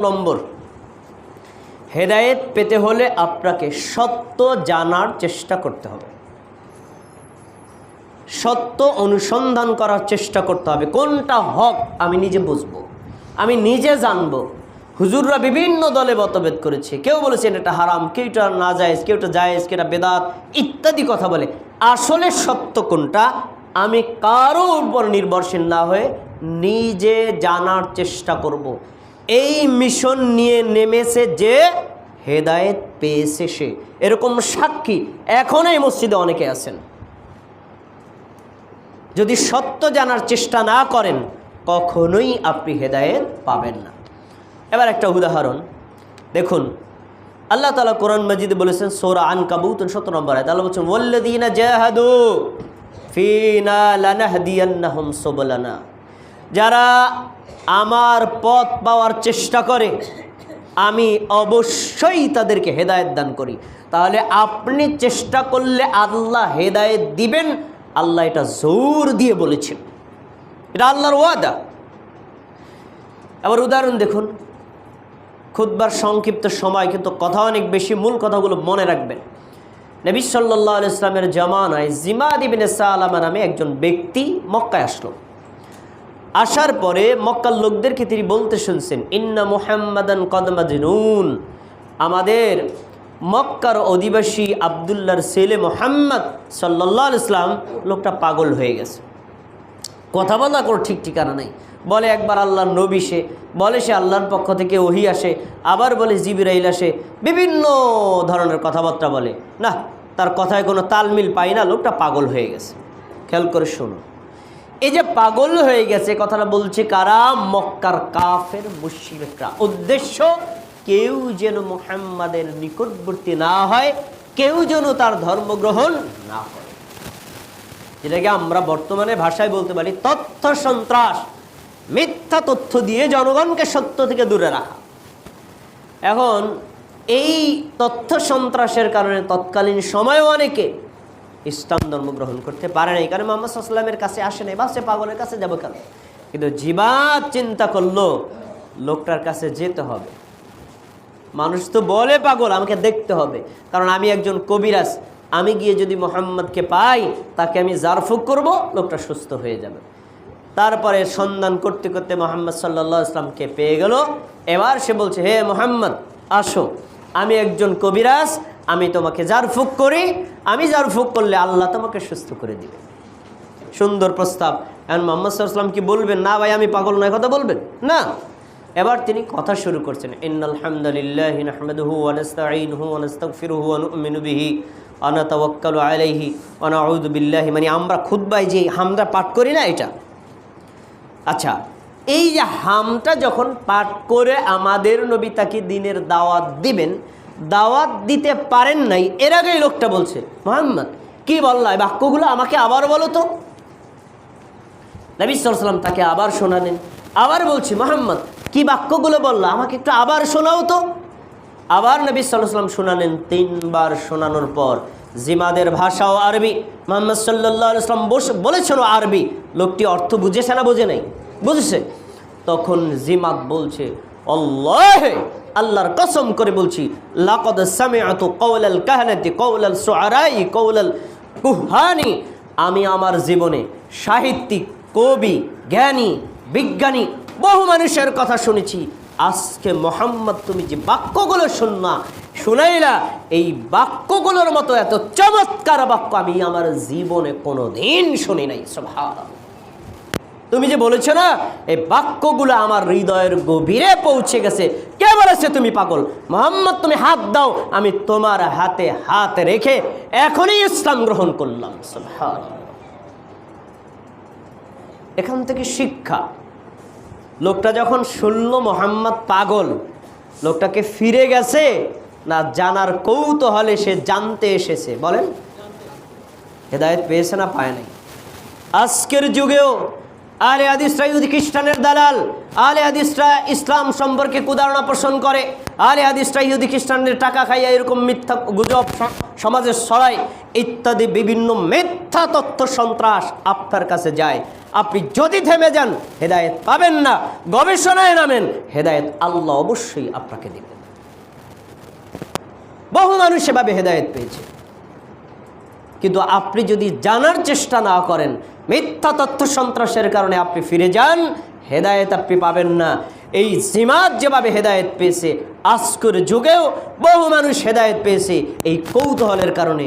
নম্বর। হেদায়েত পেতে হলে আপনাকে সত্য জানার চেষ্টা করতে হবে। সত্য অনুসন্ধান করার চেষ্টা করতে হবে। কোনটা হক আমি নিজে বুঝব। আমি নিজে জানব। হুজুররা বিভিন্ন দলে মতভেদ করেছে। কেউ বলেছেন এটা হারাম কেউটা না জায়েজ কেউটা জায়েজ কেউটা বেদাত ইত্যাদি কথা বলে। আসলে সত্য কোনটা? আমি কারও উপর নির্ভরশীল না হয়ে নিজে জানার চেষ্টা করব। এই মিশন নিয়ে নেমেছে যে হেদায়েত পেয়েছে সে। এরকম সাক্ষী এখন এই মসজিদে অনেকে আছেন। যদি সত্য জানার চেষ্টা না করেন, কখনোই আপনি হেদায়েত পাবেন না। এবার একটা উদাহরণ। দেখুন, আল্লাহ তালা কোরআন মজিদে বলেছেন সোরা আন কাবুত সত্য নম্বর আয় তাহলে বলছেন ওল্লাদিনা জাহাদু ফিনা লানাহদিয়ান্নাহুম সুবলানা। যারা আমার পথ পাওয়ার চেষ্টা করে, আমি অবশ্যই তাদেরকে হেদায়েত দান করি। তাহলে আপনি চেষ্টা করলে আল্লাহ হেদায়েত দিবেন, আল্লাহ এটা জোর দিয়ে বলেছেন। এটা আল্লাহর ওয়াদা। আবার উদাহরণ দেখুন খুদবার সংক্ষিপ্ত সময়, কিন্তু কথা অনেক বেশি, মূল কথাগুলো মনে রাখবেন। নবী সাল্লাহ ইসলামের জামানায় জিমাদ ইবিন সালামা নামে একজন ব্যক্তি মক্কায় আসলো। আসার পরে মক্কার লোকদেরকে তিনি বলতে শুনছেন, ইন্না মুহাম্মাদান কদমাদিনুন আমাদের মক্কার অধিবাসী আবদুল্লার ছেলে মোহাম্মদ সাল্লাহ ইসলাম লোকটা পাগল হয়ে গেছে। কথা বলা কোনো ঠিক ঠিকানা নেই। বলে একবার আল্লাহর নবী সে, বলে সে আল্লাহর পক্ষ থেকে ওহি আসে, আবার বলে জিবিরাইল আসে, বিভিন্ন ধরনের কথাবার্তা বলে। না, তার কথায় কোনো তালমিল পাই না, লোকটা পাগল হয়ে গেছে। খেয়াল করে শোনো। এই যে পাগল হয়ে গেছে, কথাটা বলছে কারা? মক্কার কাফের, মুশরিকরা। উদ্দেশ্য, কেউ যেন মুহাম্মাদের নিকটবর্তী না হয়, কেউ যেন তার ধর্মগ্রহণ না করে। যেটাকে আমরা বর্তমানে ভাষায় বলতে পারি তথ্য সন্ত্রাস। মিথ্যা তথ্য দিয়ে জনগণকে সত্য থেকে দূরে রাখা। এখন এই তথ্য সন্ত্রাসের কারণে তৎকালীন সময়ে অনেকে ইসলাম ধর্ম গ্রহণ করতে পারে নাই। কারণ মোহাম্মদ সাল্লামের কাছে আসে নাই সে পাগলের কাছে যাব কেন? কিন্তু জিবাদ চিন্তা করল, লোকটার কাছে যেতে হবে। মানুষ তো বলে পাগল, আমাকে দেখতে হবে। কারণ আমি একজন কবিরাজ, আমি গিয়ে যদি মোহাম্মদকে পাই, তাকে আমি জারফুক করব, লোকটা সুস্থ হয়ে যাবে। তারপরে সন্ধান করতে করতে মোহাম্মদ সাল্লা ইসলামকে পেয়ে গেল। এবার সে বলছে, হে মোহাম্মদ, আসো। আমি একজন কবিরাজ আমি তোমাকে জারফুক করি, আমি জারফুক করলে আল্লাহ তোমাকে সুস্থ করে দিবে। সুন্দর প্রস্তাব। এখন মোহাম্মদ সাল্লাম কি বলবেন? না ভাই, আমি পাগল নয়, কথা বলবেন? না। এবার তিনি কথা শুরু করছেন। ইন্নাল হামদুলিল্লাহ ওয়া আলাইহি বিল্লাহি। মানে আমরা খুতবায় যে হামদা পাঠ করি না এটা? আচ্ছা এই যে হামটা যখন পাঠ করে আমাদের নবী তাকে দিনের দাওয়াত দিবেন দাওয়াত দিতে পারেন নাই। এর আগেই লোকটা বলছে, মোহাম্মদ, কি বললা? এই বাক্যগুলো আমাকে আবার বলো তো। নবী সাল্লাম তাকে আবার শোনালেন। আবার বলছি, মোহাম্মদ, কি বাক্যগুলো বলল? আমাকে একটু আবার শোনাও তো। আবার নবী সাল্লাম শোনালেন তিনবার শোনানোর পর, জিমাদের ভাষাও আরবি। মোহাম্মদ সাল্লাহ ইসলাম বলেছিল আরবি। লোকটি অর্থ বুঝেছে না বোঝে নাই। বুঝেছে? তখন জিমাদ বলছে অল্লাহ আল্লাহর কসম করে বলছি, লাকদ সামিআতু কওলাল কাহনাতি, কওলাল সুআরাই, কওলাল কুহানি আমি আমার জীবনে সাহিত্যিক, কবি, জ্ঞানী, বিজ্ঞানী বহু মানুষের কথা শুনেছি। আজকে মোহাম্মদ, তুমি যে বাক্যগুলো শুননা শুনাইলা, এই বাক্যগুলোর মতো এত চমৎকার বাক্য আমি আমার জীবনে কোনো দিন শুনি নাই স্বভাব তুমি যে বলেছ না, এই বাক্যগুলো আমার হৃদয়ের গভীরে পৌঁছে গেছে। কে বলেছে তুমি পাগল? মোহাম্মদ, তুমি হাত দাও, আমি তোমার হাতে হাত রেখে এখনই ইসলাম গ্রহণ করলাম। এখান থেকে শিক্ষা। লোকটা যখন শুনল মোহাম্মদ পাগল, লোকটাকে ফিরে গেছে, না জানার কৌতূহলে সে জানতে এসেছে। বলেন, হেদায়ত পেয়েছে না পায় নাই? আজকের যুগেও আলে আদিসরা ইহুদি খ্রিস্টানের দালাল আলে আদিসরা ইসলাম সম্পর্কে কুদারণা পোষণ করে আলে আদিসরা ইহুদি খ্রিস্টানদের টাকা খাইয়া এরকম মিথ্যা গুজব সমাজের সমাজে ছড়ায় ইত্যাদি বিভিন্ন মিথ্যা তথ্য সন্ত্রাস আপনার কাছে যায়। আপনি যদি থেমে যান, হেদায়েত পাবেন না, গবেষণায় নামেন, হেদায়েত আল্লাহ অবশ্যই আপনাকে দেবেন। বহু মানুষ সেভাবে হেদায়েত পেয়েছে। কিন্তু আপনি যদি জানার চেষ্টা না করেন, মিথ্যা তথ্য সন্ত্রাসের কারণে আপনি ফিরে যান, হেদায়েত আপনি পাবেন না। এই জিমাত যেভাবে হেদায়েত পেয়েছে, আজকের যুগেও বহু মানুষ হেদায়েত পেয়েছে এই কৌতূহলের কারণে।